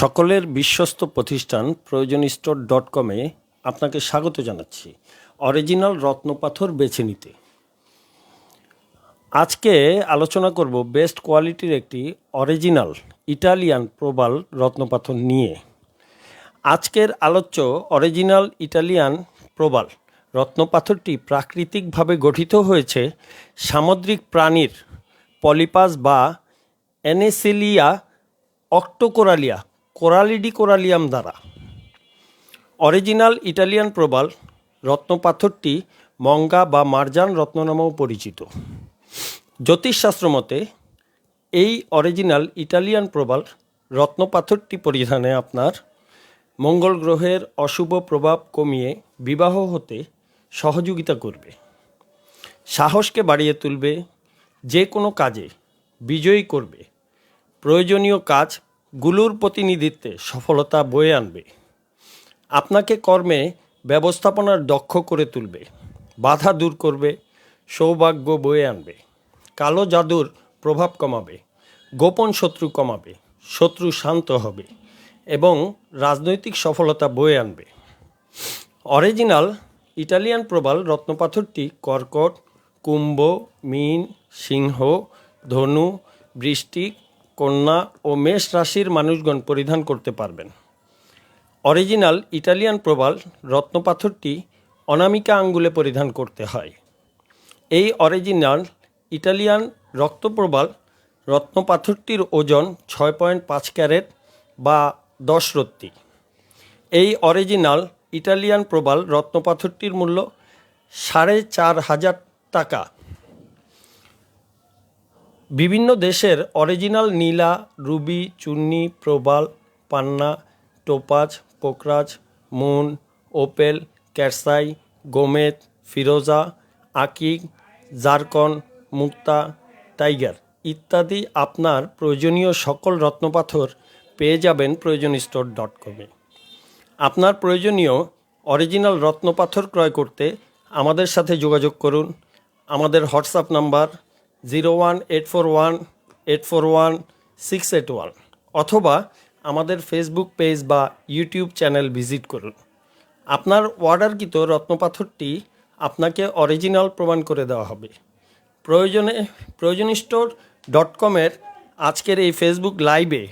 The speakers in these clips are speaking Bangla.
সকলের বিশ্বস্ত প্রতিষ্ঠান প্রয়োজন স্টোর ডট কমে আপনাকে স্বাগত জানাচ্ছি। অরিজিনাল রত্নপাথর বেছে নিতে। আজকে আলোচনা করব বেস্ট কোয়ালিটির একটি অরিজিনাল ইটালিয়ান প্রবাল রত্নপাথর নিয়ে। আজকের আলোচ্য অরিজিনাল ইটালিয়ান প্রবাল রত্নপাথরটি প্রাকৃতিকভাবে গঠিত হয়েছে সামুদ্রিক প্রাণীর পলিপাস বা অ্যানেসেলিয়া অক্টোকোরালিয়া কোরালিডি কোরালিয়াম দ্বারা। অরিজিনাল ইটালিয়ান প্রবাল রত্নপাথরটি মঙ্গা বা মার্জান রত্ন নামেও পরিচিত। জ্যোতিষশাস্ত্র মতে, এই অরিজিনাল ইটালিয়ান প্রবাল রত্নপাথরটি পরিধানে আপনার মঙ্গল গ্রহের অশুভ প্রভাব কমিয়ে বিবাহ হতে সহযোগিতা করবে। সাহসকে বাড়িয়ে তুলবে, যে কোনো কাজে বিজয়ী করবে। প্রয়োজনীয় কাজগুলোর প্রতিনিধিত্বে সফলতা বয়ে আনবে। আপনাকে কর্মে ব্যবস্থাপনার দক্ষ করে তুলবে, বাধা দূর করবে, সৌভাগ্য বয়ে আনবে। কালো জাদুর প্রভাব কমাবে, গোপন শত্রু কমাবে, শত্রু শান্ত হবে এবং রাজনৈতিক সফলতা বয়ে আনবে। অরিজিনাল ইটালিয়ান প্রবাল রত্নপাথরটি কর্কট, কুম্ভ, মিন, সিংহ, ধনু, বৃষ্টিক কন্যা ও মেষ রাশির মানুষগণ পরিধান করতে পারবেন। অরিজিনাল ইটালিয়ান প্রবাল রত্নপাথরটি অনামিকা আঙ্গুলে পরিধান করতে হয়। এই অরিজিনাল ইটালিয়ান রক্তপ্রবাল রত্নপাথরটির ওজন ছয় পয়েন্ট পাঁচ ক্যারেট বা দশ রত্তি। এই অরিজিনাল ইটালিয়ান প্রবাল রত্নপাথরটির মূল্য সাড়ে চার হাজার টাকা। বিভিন্ন দেশের অরিজিনাল নীলা, রুবি, চুন্নি, প্রবাল, পান্না, টোপাজ, পোকরাজ, মুন, ওপেল, ক্যারসাই, গোমেদ, ফিরোজা আকিক জারকন, মুক্তা, টাইগার ইত্যাদি আপনার প্রয়োজনীয় সকল রত্নপাথর পেয়ে যাবেন প্রয়োজন স্টোর ডট কমে আপনার প্রয়োজনীয় অরিজিনাল রত্নপাথর ক্রয় করতে আমাদের সাথে যোগাযোগ করুন। আমাদের WhatsApp number zero one eight four one eight four one six eight one অথবা আমাদের ফেসবুক পেজ বা ইউটিউব চ্যানেল ভিজিট করুন। আপনার অর্ডারকৃত রত্নপাথরটি আপনাকে অরিজিনাল প্রমাণ করে দেওয়া হবে। প্রয়োজনে, প্রয়োজন স্টোর ডট কমের আজকের এই ফেসবুক লাইভে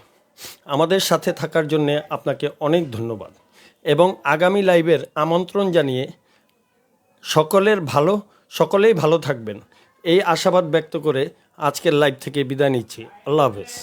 আমাদের সাথে থাকার জন্য আপনাকে অনেক ধন্যবাদ এবং আগামী লাইভের আমন্ত্রণ জানিয়ে সকলের ভালো, সকলেই ভালো থাকবেন। এই আশাবাদ ব্যক্ত করে আজকের লাইভ থেকে বিদায় নিচ্ছি। আল্লাহ হাফেজ।